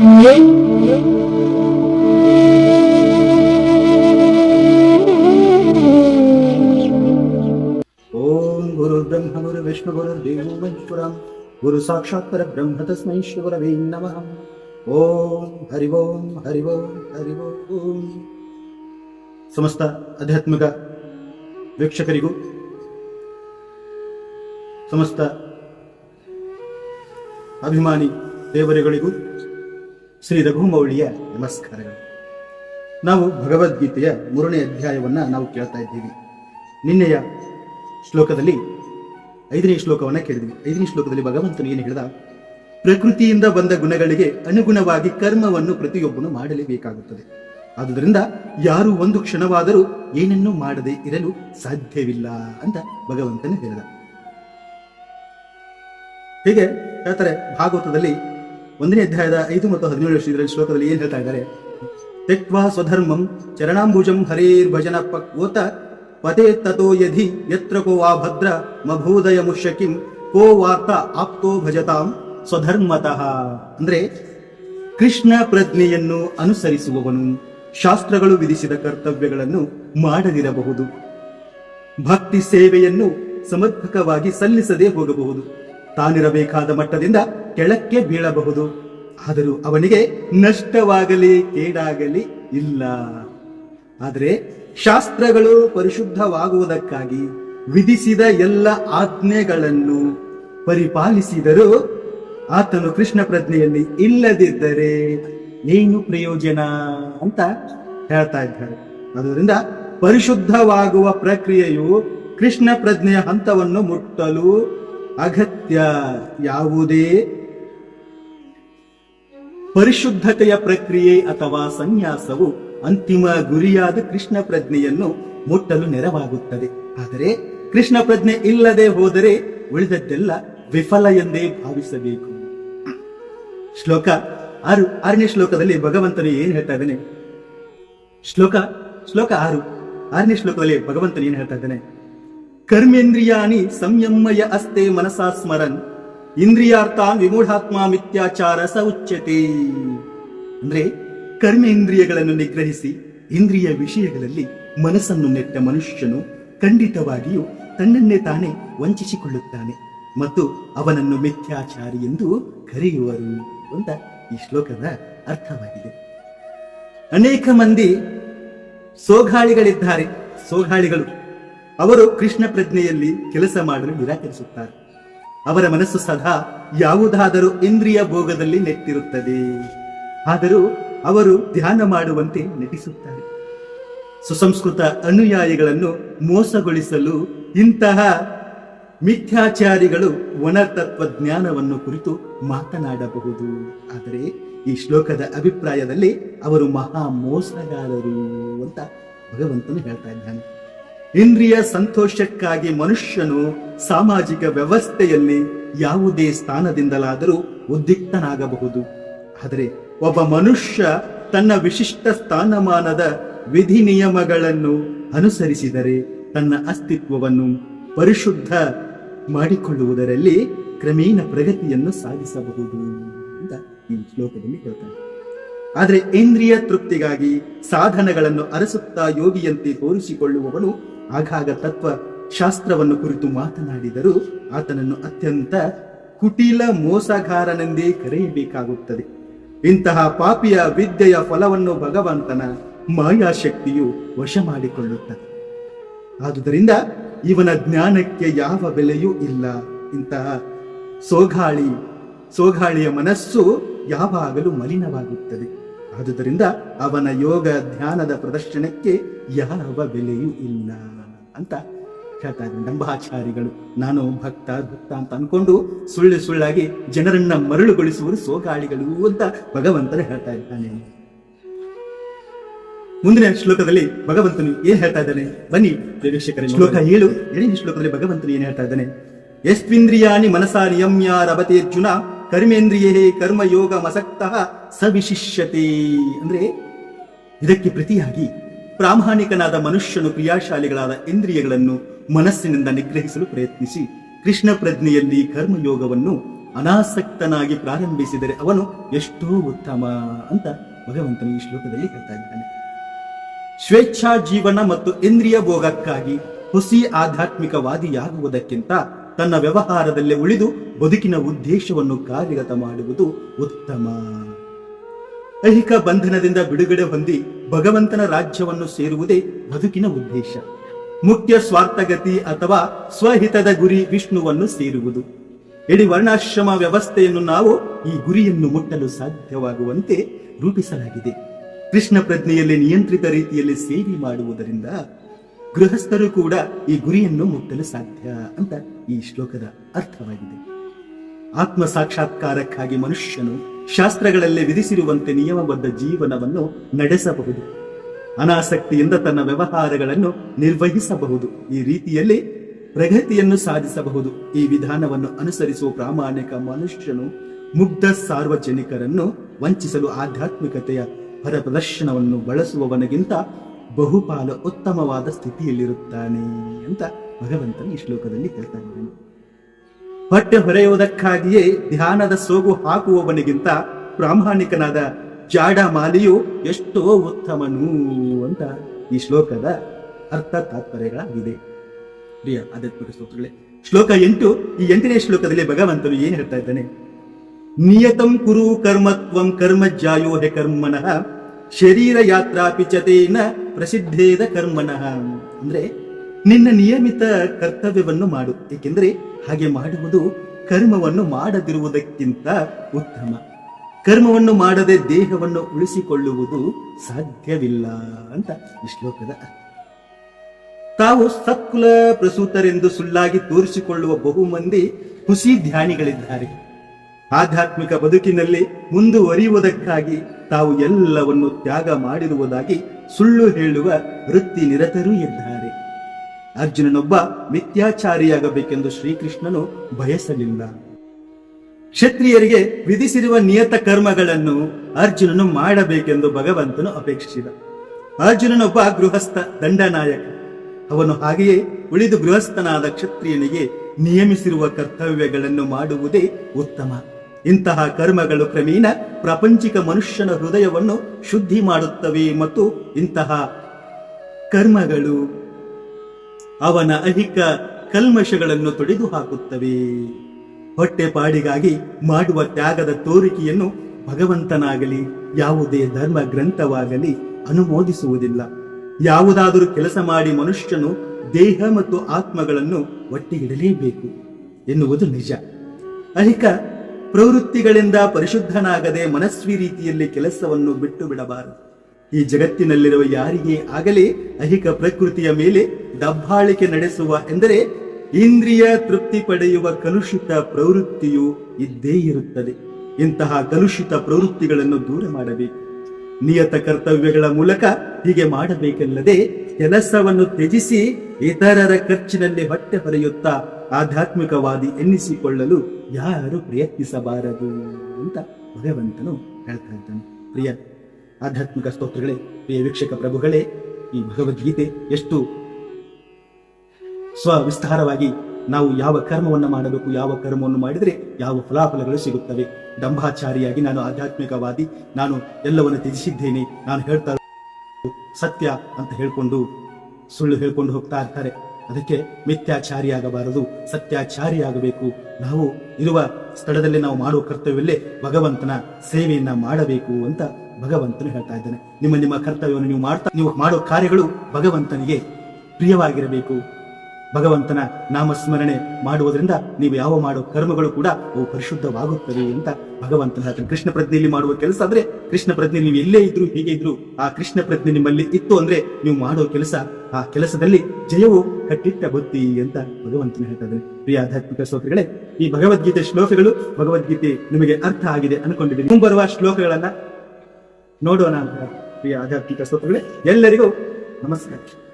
ಓಂ ಗುರು ಬ್ರಹ್ಮ ಗುರು ವಿಷ್ಣು ಗುರು ದೇವೋ ಮಹೇಶ್ವರ ಗುರು ಸಾಕ್ಷಾತ್ ಪರ ಬ್ರಹ್ಮ ತಸ್ಮೈ ಶ್ರೀ ಗುರವೇ ನಮಃ ಓಂ ಹರಿ ಓಂ ಹರಿ ಓಂ ಹರಿ ಓಂ ಸಮಸ್ತ ಆಧ್ಯಾತ್ಮಿಕ ವೀಕ್ಷಕರಿಗೂ ಸಮಸ್ತ ಅಭಿಮಾನಿ ದೇವರುಗಳಿಗೂ ಶ್ರೀ ರಘುಮೌಳಿಯ ನಮಸ್ಕಾರಗಳು ನಾವು ಭಗವದ್ಗೀತೆಯ ಮೂರನೇ ಅಧ್ಯಾಯವನ್ನ ನಾವು ಕೇಳ್ತಾ ಇದ್ದೀವಿ. ನಿನ್ನೆಯ ಶ್ಲೋಕದಲ್ಲಿ, ಐದನೇ ಶ್ಲೋಕವನ್ನ ಕೇಳಿದ್ವಿ. ಐದನೇ ಶ್ಲೋಕದಲ್ಲಿ ಭಗವಂತನು ಏನು ಹೇಳಿದ? ಪ್ರಕೃತಿಯಿಂದ ಬಂದ ಗುಣಗಳಿಗೆ ಅನುಗುಣವಾಗಿ ಕರ್ಮವನ್ನು ಪ್ರತಿಯೊಬ್ಬನು ಮಾಡಲೇಬೇಕಾಗುತ್ತದೆ. ಆದುದರಿಂದ ಯಾರು ಒಂದು ಕ್ಷಣವಾದರೂ ಏನನ್ನೂ ಮಾಡದೆ ಇರಲು ಸಾಧ್ಯವಿಲ್ಲ ಅಂತ ಭಗವಂತನು ಹೇಳಿದ. ಹೀಗೆ? ಹೇಳ್ತಾರೆ ಭಾಗವತದಲ್ಲಿ ಒಂದನೇ ಅಧ್ಯಾಯದ ಐದು ಮತ್ತು ಹದಿನೇಳು ವರ್ಷದ ಶ್ಲೋಕದಲ್ಲಿ ಏನ್ ಹೇಳ್ತಾ ಇದ್ದಾರೆ? ತೆಕ್ವಾ ಸ್ವಧರ್ಮಂ ಚರಣಾಂಬುಜಂ ಹರೇರ್ ಭಜನ ಪಕ್ವೋತ ಪದೇ ತಥೋ ಯಧಿ ಯತ್ರ ಕೋ ವಾ ಭದ್ರ ಮಭೂದಯ ಮುಷ್ಯಕಿಂ ಕೋ ವಾರ್ತ ಆಪ್ತೋ ಭಜತಾಂ ಸ್ವಧರ್ಮತಃ. ಅಂದ್ರೆ ಕೃಷ್ಣ ಪ್ರಜ್ಞೆಯನ್ನು ಅನುಸರಿಸುವವನು, ಶಾಸ್ತ್ರಗಳು ವಿಧಿಸಿದ ಕರ್ತವ್ಯಗಳನ್ನು ಮಾಡದಿರಬಹುದು, ಭಕ್ತಿ ಸೇವೆಯನ್ನು ಸಮರ್ಪಕವಾಗಿ ಸಲ್ಲಿಸದೆ ಹೋಗಬಹುದು, ತಾನಿರಬೇಕಾದ ಮಟ್ಟದಿಂದ ಕೆಳಕ್ಕೆ ಬೀಳಬಹುದು. ಆದರೂ ಅವನಿಗೆ ನಷ್ಟವಾಗಲಿ, ಕೇಡಾಗಲಿ ಇಲ್ಲ. ಆದರೆ ಶಾಸ್ತ್ರಗಳು ಪರಿಶುದ್ಧವಾಗುವುದಕ್ಕಾಗಿ ವಿಧಿಸಿದ ಎಲ್ಲ ಆಜ್ಞೆಗಳನ್ನು ಪರಿಪಾಲಿಸಿದರೂ ಆತನು ಕೃಷ್ಣ ಪ್ರಜ್ಞೆಯಲ್ಲಿ ಇಲ್ಲದಿದ್ದರೆ ಏನು ಪ್ರಯೋಜನ ಅಂತ ಹೇಳ್ತಾ ಇದ್ದಾರೆ. ಅದರಿಂದ ಪರಿಶುದ್ಧವಾಗುವ ಪ್ರಕ್ರಿಯೆಯು ಕೃಷ್ಣ ಪ್ರಜ್ಞೆಯ ಹಂತವನ್ನು ಮುಟ್ಟಲು ಅಗತ್ಯ. ಯಾವುದೇ ಪರಿಶುದ್ಧತೆಯ ಪ್ರಕ್ರಿಯೆ ಅಥವಾ ಸನ್ಯಾಸವು ಅಂತಿಮ ಗುರಿಯಾದ ಕೃಷ್ಣ ಪ್ರಜ್ಞೆಯನ್ನು ಮುಟ್ಟಲು ನೆರವಾಗುತ್ತದೆ. ಆದರೆ ಕೃಷ್ಣ ಪ್ರಜ್ಞೆ ಇಲ್ಲದೆ ಹೋದರೆ ಉಳಿದದ್ದೆಲ್ಲ ವಿಫಲ ಎಂದೇ ಭಾವಿಸಬೇಕು. ಶ್ಲೋಕ ಆರು, ಆರನೇ ಶ್ಲೋಕದಲ್ಲಿ ಭಗವಂತನು ಏನ್ ಹೇಳ್ತಾ ಇದ್ದಾನೆ? ಶ್ಲೋಕ ಶ್ಲೋಕ ಆರು, ಆರನೇ ಶ್ಲೋಕದಲ್ಲಿ ಭಗವಂತನು ಏನ್ ಹೇಳ್ತಾ ಇದ್ದಾನೆ? ಕರ್ಮೇಂದ್ರಿಯಾನಿ ಸಂಯಮಯ ಅಸ್ತೆ ಮನಸಾ ಸ್ಮರನ್. ಇಂದ್ರಿಯಾರ್ಥಾನ್ ವಿಮೂಢಾತ್ಮ ಮಿಥ್ಯಾಚಾರ ಸ ಉಚ್ಯತೆ. ಅಂದ್ರೆ ಕರ್ಮೇಂದ್ರಿಯಗಳನ್ನು ನಿಗ್ರಹಿಸಿ ಇಂದ್ರಿಯ ವಿಷಯಗಳಲ್ಲಿ ಮನಸ್ಸನ್ನು ನೆಟ್ಟ ಮನುಷ್ಯನು ಖಂಡಿತವಾಗಿಯೂ ತನ್ನನ್ನೇ ತಾನೇ ವಂಚಿಸಿಕೊಳ್ಳುತ್ತಾನೆ ಮತ್ತು ಅವನನ್ನು ಮಿಥ್ಯಾಚಾರಿ ಎಂದು ಕರೆಯುವರು ಅಂತ ಈ ಶ್ಲೋಕದ ಅರ್ಥವಾಗಿದೆ. ಅನೇಕ ಮಂದಿ ಸೋಗಾಳಿಗಳಿದ್ದಾರೆ ಸೋಗಾಳಿಗಳು ಅವರು ಕೃಷ್ಣ ಪ್ರಜ್ಞೆಯಲ್ಲಿ ಕೆಲಸ ಮಾಡಲು ನಿರಾಕರಿಸುತ್ತಾರೆ. ಅವರ ಮನಸ್ಸು ಸದಾ ಯಾವುದಾದರೂ ಇಂದ್ರಿಯ ಭೋಗದಲ್ಲಿ ನೆಟ್ಟಿರುತ್ತದೆ. ಆದರೂ ಅವರು ಧ್ಯಾನ ಮಾಡುವಂತೆ ನಟಿಸುತ್ತಾರೆ ಸುಸಂಸ್ಕೃತ ಅನುಯಾಯಿಗಳನ್ನು ಮೋಸಗೊಳಿಸಲು ಇಂತಹ ಮಿಥ್ಯಾಚಾರಿಗಳು ಒಣತತ್ವ ಜ್ಞಾನವನ್ನು ಕುರಿತು ಮಾತನಾಡಬಹುದು. ಆದರೆ ಈ ಶ್ಲೋಕದ ಅಭಿಪ್ರಾಯದಲ್ಲಿ ಅವರು ಮಹಾ ಮೋಸಗಾರರು ಅಂತ ಭಗವಂತನು ಹೇಳ್ತಾ ಇದ್ದಾನೆ. ಇಂದ್ರಿಯ ಸಂತೋಷಕ್ಕಾಗಿ ಮನುಷ್ಯನು ಸಾಮಾಜಿಕ ವ್ಯವಸ್ಥೆಯಲ್ಲಿ ಯಾವುದೇ ಸ್ಥಾನದಿಂದಲಾದರೂ ಉದ್ದಿಕ್ತನಾಗಬಹುದು. ಆದರೆ ಒಬ್ಬ ಮನುಷ್ಯ ತನ್ನ ವಿಶಿಷ್ಟ ಸ್ಥಾನಮಾನದ ವಿಧಿ ನಿಯಮಗಳನ್ನು ಅನುಸರಿಸಿದರೆ ತನ್ನ ಅಸ್ತಿತ್ವವನ್ನು ಪರಿಶುದ್ಧ ಮಾಡಿಕೊಳ್ಳುವುದರಲ್ಲಿ ಕ್ರಮೇಣ ಪ್ರಗತಿಯನ್ನು ಸಾಧಿಸಬಹುದು ಅಂತ ಈ ಶ್ಲೋಕದಲ್ಲಿ ಹೇಳ್ತಾರೆ. ಆದರೆ ಇಂದ್ರಿಯ ತೃಪ್ತಿಗಾಗಿ ಸಾಧನಗಳನ್ನು ಅರಸುತ್ತಾ ಯೋಗಿಯಂತೆ ತೋರಿಸಿಕೊಳ್ಳುವವನು ಆಗಾಗ ತತ್ವ ಶಾಸ್ತ್ರವನ್ನು ಕುರಿತು ಮಾತನಾಡಿದರೂ ಆತನನ್ನು ಅತ್ಯಂತ ಕುಟಿಲ ಮೋಸಗಾರನೆಂದೇ ಕರೆಯಬೇಕಾಗುತ್ತದೆ. ಇಂತಹ ಪಾಪಿಯ ವಿದ್ಯೆಯ ಫಲವನ್ನು ಭಗವಂತನ ಮಾಯಾಶಕ್ತಿಯು ವಶ ಮಾಡಿಕೊಳ್ಳುತ್ತದೆ ಆದುದರಿಂದ ಇವನ ಜ್ಞಾನಕ್ಕೆ ಯಾವ ಬೆಲೆಯೂ ಇಲ್ಲ. ಇಂತಹ ಸೋಗಾಳಿ ಸೋಗಾಳಿಯ ಮನಸ್ಸು ಯಾವಾಗಲೂ ಮಲಿನವಾಗುತ್ತದೆ. ಆದುದರಿಂದ ಅವನ ಯೋಗ ಧ್ಯಾನದ ಪ್ರದರ್ಶನಕ್ಕೆ ಯಾವ ಬೆಲೆಯೂ ಇಲ್ಲ. ಅಂತ ಹೇಳ್ತಾ ಇದ್ದಾರೆ ಡಂಬಾಚಾರಿಗಳು ನಾನು ಭಕ್ತ ಭಕ್ತ ಅಂತ ಅನ್ಕೊಂಡು ಸುಳ್ಳು ಸುಳ್ಳಾಗಿ ಜನರನ್ನ ಮರಳುಗೊಳಿಸುವರು ಸೋಗಾಳಿಗಳು ಅಂತ ಭಗವಂತನು ಹೇಳ್ತಾ ಇದ್ದಾನೆ. ಮುಂದಿನ ಶ್ಲೋಕದಲ್ಲಿ ಭಗವಂತನು ಏನ್ ಹೇಳ್ತಾ ಇದ್ದಾನೆ? ಬನ್ನಿ ವೀಕ್ಷಕರೇ ಶ್ಲೋಕ ಏಳು. ಎರಡನೇ ಶ್ಲೋಕದಲ್ಲಿ ಭಗವಂತನು ಏನ್ ಹೇಳ್ತಾ ಇದ್ದಾನೆ? ಎಸ್ವಿಂದ್ರಿಯಾನಿ ಮನಸಾ ನಿಯಮ್ಯ ರವತೇರ್ಜುನ ಕರ್ಮೇಂದ್ರಿಯೇ ಕರ್ಮಯೋಗ ಮಸಕ್ತ ಸವಿಶಿಷ್ಯತೆ. ಅಂದ್ರೆ ಇದಕ್ಕೆ ಪ್ರತಿಯಾಗಿ ಪ್ರಾಮಾಣಿಕನಾದ ಮನುಷ್ಯನು ಕ್ರಿಯಾಶಾಲಿಗಳಾದ ಇಂದ್ರಿಯಗಳನ್ನು ಮನಸ್ಸಿನಿಂದ ನಿಗ್ರಹಿಸಲು ಪ್ರಯತ್ನಿಸಿ. ಕೃಷ್ಣ ಪ್ರಜ್ಞೆಯಲ್ಲಿ ಕರ್ಮಯೋಗವನ್ನು ಅನಾಸಕ್ತನಾಗಿ ಪ್ರಾರಂಭಿಸಿದರೆ ಅವನು ಎಷ್ಟೋ ಉತ್ತಮ ಅಂತ ಭಗವಂತನು ಈ ಶ್ಲೋಕದಲ್ಲಿ ಹೇಳ್ತಾ ಇದ್ದಾನೆ. ಸ್ವೇಚ್ಛಾ ಜೀವನ ಮತ್ತು ಇಂದ್ರಿಯ ಭೋಗಕ್ಕಾಗಿ ಹುಸಿ ಆಧ್ಯಾತ್ಮಿಕವಾದಿಯಾಗುವುದಕ್ಕಿಂತ ತನ್ನ ವ್ಯವಹಾರದಲ್ಲಿ ಉಳಿದು ಬದುಕಿನ ಉದ್ದೇಶವನ್ನು ಕಾರ್ಯಗತ ಮಾಡುವುದು ಉತ್ತಮ. ಐಹಿಕ ಬಂಧನದಿಂದ ಬಿಡುಗಡೆ ಹೊಂದಿ ಭಗವಂತನ ರಾಜ್ಯವನ್ನು ಸೇರುವುದೇ ಬದುಕಿನ ಉದ್ದೇಶ. ಮುಖ್ಯ ಸ್ವಾರ್ಥಗತಿ ಅಥವಾ ಸ್ವಹಿತದ ಗುರಿ ವಿಷ್ಣುವನ್ನು ಸೇರುವುದು. ಎಡಿ ವರ್ಣಾಶ್ರಮ ವ್ಯವಸ್ಥೆಯನ್ನು ನಾವು ಈ ಗುರಿಯನ್ನು ಮುಟ್ಟಲು ಸಾಧ್ಯವಾಗುವಂತೆ ರೂಪಿಸಲಾಗಿದೆ. ಕೃಷ್ಣ ಪ್ರಜ್ಞೆಯಲ್ಲಿ ನಿಯಂತ್ರಿತ ರೀತಿಯಲ್ಲಿ ಸೇವೆ ಮಾಡುವುದರಿಂದ ಗೃಹಸ್ಥರು ಕೂಡ ಈ ಗುರಿಯನ್ನು ಮುಟ್ಟಲು ಸಾಧ್ಯ ಅಂತ ಈ ಶ್ಲೋಕದ ಅರ್ಥವಾಗಿದೆ. ಆತ್ಮ ಸಾಕ್ಷಾತ್ಕಾರಕ್ಕಾಗಿ ಮನುಷ್ಯನು ಶಾಸ್ತ್ರಗಳಲ್ಲಿ ವಿಧಿಸಿರುವಂತೆ ನಿಯಮಬದ್ಧ ಜೀವನವನ್ನು ನಡೆಸಬಹುದು. ಅನಾಸಕ್ತಿಯಿಂದ ತನ್ನ ವ್ಯವಹಾರಗಳನ್ನು ನಿರ್ವಹಿಸಬಹುದು. ಈ ರೀತಿಯಲ್ಲಿ ಪ್ರಗತಿಯನ್ನು ಸಾಧಿಸಬಹುದು. ಈ ವಿಧಾನವನ್ನು ಅನುಸರಿಸುವ ಪ್ರಾಮಾಣಿಕ ಮನುಷ್ಯನು ಮುಗ್ಧ ಸಾರ್ವಜನಿಕರನ್ನು ವಂಚಿಸಲು ಆಧ್ಯಾತ್ಮಿಕತೆಯ ಪರ ಪ್ರದರ್ಶನವನ್ನು ಬಳಸುವವನಿಗಿಂತ ಬಹುಪಾಲು ಉತ್ತಮವಾದ ಸ್ಥಿತಿಯಲ್ಲಿರುತ್ತಾನೆ ಅಂತ ಭಗವಂತನು ಈ ಶ್ಲೋಕದಲ್ಲಿ ಹೇಳ್ತಾ ಇದ್ದಾನೆ. ಹೊಟ್ಟೆ ಹೊರೆಯುವುದಕ್ಕಾಗಿಯೇ ಧ್ಯಾನದ ಸೋಗು ಹಾಕುವವನಿಗಿಂತ ಪ್ರಾಮಾಣಿಕನಾದ ಜಾಡ ಮಾಲಿಯು ಎಷ್ಟೋ ಉತ್ತಮನು ಅಂತ ಈ ಶ್ಲೋಕದ ಅರ್ಥ ತಾತ್ಪರ್ಯಗಳಾಗಿದೆ. ಪ್ರಿಯ ಆಧ್ಯಾತ್ಮಿಕ ಸ್ತೋತ್ರಗಳೇ, ಶ್ಲೋಕ ಎಂಟು, ಈ ಎಂಟನೇ ಶ್ಲೋಕದಲ್ಲಿ ಭಗವಂತನು ಏನು ಹೇಳ್ತಾ ಇದ್ದಾನೆ? ನಿಯತಂ ಕುರು ಕರ್ಮತ್ವಂ ಕರ್ಮ ಜಾಯೋ ಹೆ ಕರ್ಮನಃ, ಶರೀರ ಯಾತ್ರಾ ಪಿಚತೇನ ಪ್ರಸಿದ್ಧೇದ ಕರ್ಮನಃ. ಅಂದ್ರೆ ನಿನ್ನ ನಿಯಮಿತ ಕರ್ತವ್ಯವನ್ನು ಮಾಡು, ಏಕೆಂದರೆ ಹಾಗೆ ಮಾಡುವುದು ಕರ್ಮವನ್ನು ಮಾಡದಿರುವುದಕ್ಕಿಂತ ಉತ್ತಮ. ಕರ್ಮವನ್ನು ಮಾಡದೆ ದೇಹವನ್ನು ಉಳಿಸಿಕೊಳ್ಳುವುದು ಸಾಧ್ಯವಿಲ್ಲ ಅಂತ ಈ ಶ್ಲೋಕದ ತಾವು ಸತ್ಕುಲ ಪ್ರಸೂತರೆಂದು ಸುಳ್ಳಾಗಿ ತೋರಿಸಿಕೊಳ್ಳುವ ಬಹು ಮಂದಿ ಹುಸಿ ಧ್ಯಾನಿಗಳಿದ್ದಾರೆ. ಆಧ್ಯಾತ್ಮಿಕ ಬದುಕಿನಲ್ಲಿ ಮುಂದುವರಿಯುವುದಕ್ಕಾಗಿ ತಾವು ಎಲ್ಲವನ್ನು ತ್ಯಾಗ ಮಾಡಿರುವುದಾಗಿ ಸುಳ್ಳು ಹೇಳುವ ವೃತ್ತಿ ನಿರತರೂ ಇದ್ದಾರೆ. ಅರ್ಜುನನೊಬ್ಬ ಮಿಥ್ಯಾಚಾರಿಯಾಗಬೇಕೆಂದು ಶ್ರೀಕೃಷ್ಣನು ಬಯಸಲಿಲ್ಲ. ಕ್ಷತ್ರಿಯರಿಗೆ ವಿಧಿಸಿರುವ ನಿಯತ ಕರ್ಮಗಳನ್ನು ಅರ್ಜುನನು ಮಾಡಬೇಕೆಂದು ಭಗವಂತನು ಅಪೇಕ್ಷಿಸಿದ. ಅರ್ಜುನನೊಬ್ಬ ಗೃಹಸ್ಥ ದಂಡನಾಯಕ. ಅವನು ಹಾಗೆಯೇ ಉಳಿದು ಗೃಹಸ್ಥನಾದ ಕ್ಷತ್ರಿಯನಿಗೆ ನಿಯಮಿಸಿರುವ ಕರ್ತವ್ಯಗಳನ್ನು ಮಾಡುವುದೇ ಉತ್ತಮ. ಇಂತಹ ಕರ್ಮಗಳು ಕ್ರಮೇಣ ಪ್ರಾಪಂಚಿಕ ಮನುಷ್ಯನ ಹೃದಯವನ್ನು ಶುದ್ಧಿ ಮಾಡುತ್ತವೆ ಮತ್ತು ಇಂತಹ ಕರ್ಮಗಳು ಅವನ ಅಹಿಕ ಕಲ್ಮಶಗಳನ್ನು ತೊಡೆದು ಹಾಕುತ್ತವೆ. ಹೊಟ್ಟೆಪಾಡಿಗಾಗಿ ಮಾಡುವ ತ್ಯಾಗದ ತೋರಿಕೆಯನ್ನು ಭಗವಂತನಾಗಲಿ, ಯಾವುದೇ ಧರ್ಮ ಗ್ರಂಥವಾಗಲಿ ಅನುಮೋದಿಸುವುದಿಲ್ಲ. ಯಾವುದಾದರೂ ಕೆಲಸ ಮಾಡಿ ಮನುಷ್ಯನು ದೇಹ ಮತ್ತು ಆತ್ಮಗಳನ್ನು ಒಟ್ಟಿಗಿಡಲೇಬೇಕು ಎನ್ನುವುದು ನಿಜ. ಅಹಿಕ ಪ್ರವೃತ್ತಿಗಳಿಂದ ಪರಿಶುದ್ಧನಾಗದೆ ಮನಸ್ವಿ ರೀತಿಯಲ್ಲಿ ಕೆಲಸವನ್ನು ಬಿಟ್ಟು ಬಿಡಬಾರದು. ಈ ಜಗತ್ತಿನಲ್ಲಿರುವ ಯಾರಿಗೆ ಆಗಲಿ ಅಹಿಕ ಪ್ರಕೃತಿಯ ಮೇಲೆ ದಬ್ಬಾಳಿಕೆ ನಡೆಸುವ ಎಂದರೆ ಇಂದ್ರಿಯ ತೃಪ್ತಿ ಪಡೆಯುವ ಕಲುಷಿತ ಪ್ರವೃತ್ತಿಯು ಇದ್ದೇ ಇರುತ್ತದೆ. ಇಂತಹ ಕಲುಷಿತ ಪ್ರವೃತ್ತಿಗಳನ್ನು ದೂರ ಮಾಡಬೇಕು. ನಿಯತ ಕರ್ತವ್ಯಗಳ ಮೂಲಕ ಹೀಗೆ ಮಾಡಬೇಕಲ್ಲದೆ ಕೆಲಸವನ್ನು ತ್ಯಜಿಸಿ ಇತರರ ಖರ್ಚಿನಲ್ಲಿ ಹೊಟ್ಟೆ ಹೊರೆಯುತ್ತಾ ಆಧ್ಯಾತ್ಮಿಕವಾದಿ ಎನ್ನಿಸಿಕೊಳ್ಳಲು ಯಾರು ಪ್ರಯತ್ನಿಸಬಾರದು ಅಂತ ಭಗವಂತನು ಹೇಳ್ತಾ ಇದ್ದಾನೆ. ಪ್ರಿಯ ಆಧ್ಯಾತ್ಮಿಕ ಸ್ತೋತ್ರಗಳೇ, ಪ್ರಿಯ ವೀಕ್ಷಕ ಪ್ರಭುಗಳೇ, ಈ ಭಗವದ್ಗೀತೆ ಎಷ್ಟು ಸ್ವವಿಸ್ತಾರವಾಗಿ ನಾವು ಯಾವ ಕರ್ಮವನ್ನು ಮಾಡಬೇಕು, ಯಾವ ಕರ್ಮವನ್ನು ಮಾಡಿದರೆ ಯಾವ ಫಲಾಫಲಗಳು ಸಿಗುತ್ತವೆ. ದಂಭಾಚಾರಿಯಾಗಿ ನಾನು ಆಧ್ಯಾತ್ಮಿಕವಾದಿ, ನಾನು ಎಲ್ಲವನ್ನು ತ್ಯಜಿಸಿದ್ದೇನೆ, ನಾನು ಹೇಳ್ತಾ ಸತ್ಯ ಅಂತ ಹೇಳ್ಕೊಂಡು, ಸುಳ್ಳು ಹೇಳ್ಕೊಂಡು ಹೋಗ್ತಾ ಇರ್ತಾರೆ. ಅದಕ್ಕೆ ಮಿಥ್ಯಾಚಾರಿಯಾಗಬಾರದು, ಸತ್ಯಾಚಾರಿಯಾಗಬೇಕು. ನಾವು ಇರುವ ಸ್ಥಳದಲ್ಲಿ ನಾವು ಮಾಡುವ ಕರ್ತವ್ಯವಲ್ಲೇ ಭಗವಂತನ ಸೇವೆಯನ್ನ ಮಾಡಬೇಕು ಅಂತ ಭಗವಂತನು ಹೇಳ್ತಾ ಇದ್ದಾನೆ. ನಿಮ್ಮ ನಿಮ್ಮ ಕರ್ತವ್ಯವನ್ನು ನೀವು ಮಾಡ್ತಾ, ನೀವು ಮಾಡೋ ಕಾರ್ಯಗಳು ಭಗವಂತನಿಗೆ ಪ್ರಿಯವಾಗಿರಬೇಕು. ಭಗವಂತನ ನಾಮಸ್ಮರಣೆ ಮಾಡುವುದರಿಂದ ನೀವು ಯಾವ ಮಾಡೋ ಕರ್ಮಗಳು ಕೂಡ ಅವು ಪರಿಶುದ್ಧವಾಗುತ್ತವೆ ಅಂತ ಭಗವಂತನ ಹೇಳ್ತಾನೆ. ಕೃಷ್ಣ ಪ್ರಜ್ಞೆಯಲ್ಲಿ ಮಾಡುವ ಕೆಲಸ ಅಂದ್ರೆ ಕೃಷ್ಣ ಪ್ರಜ್ಞೆ ನೀವು ಎಲ್ಲೇ ಇದ್ರು ಹೀಗೆ ಇದ್ರು ಆ ಕೃಷ್ಣ ಪ್ರಜ್ಞೆ ನಿಮ್ಮಲ್ಲಿ ಇತ್ತು ಅಂದ್ರೆ ನೀವು ಮಾಡೋ ಕೆಲಸ, ಆ ಕೆಲಸದಲ್ಲಿ ಜಯವು ಕಟ್ಟಿಟ್ಟ ಬುತ್ತಿ ಅಂತ ಭಗವಂತನ ಹೇಳ್ತಾರೆ ಪ್ರಿಯ ಆಧ್ಯಾತ್ಮಿಕ ಶ್ಲೋಕಗಳೇ, ಈ ಭಗವದ್ಗೀತೆ ಶ್ಲೋಕಗಳು ಭಗವದ್ಗೀತೆ ನಿಮಗೆ ಅರ್ಥ ಆಗಿದೆ ಅನ್ಕೊಂಡಿದ್ದೀನಿ. ಮುಂಬರುವ ಶ್ಲೋಕಗಳನ್ನ ನೋಡೋಣ ಅಂತ ಪ್ರಿಯ ಆಧ್ಯಾತ್ಮಿಕ ಸ್ತೋತ್ರಗಳೇ. ಎಲ್ಲರಿಗೂ ನಮಸ್ಕಾರ.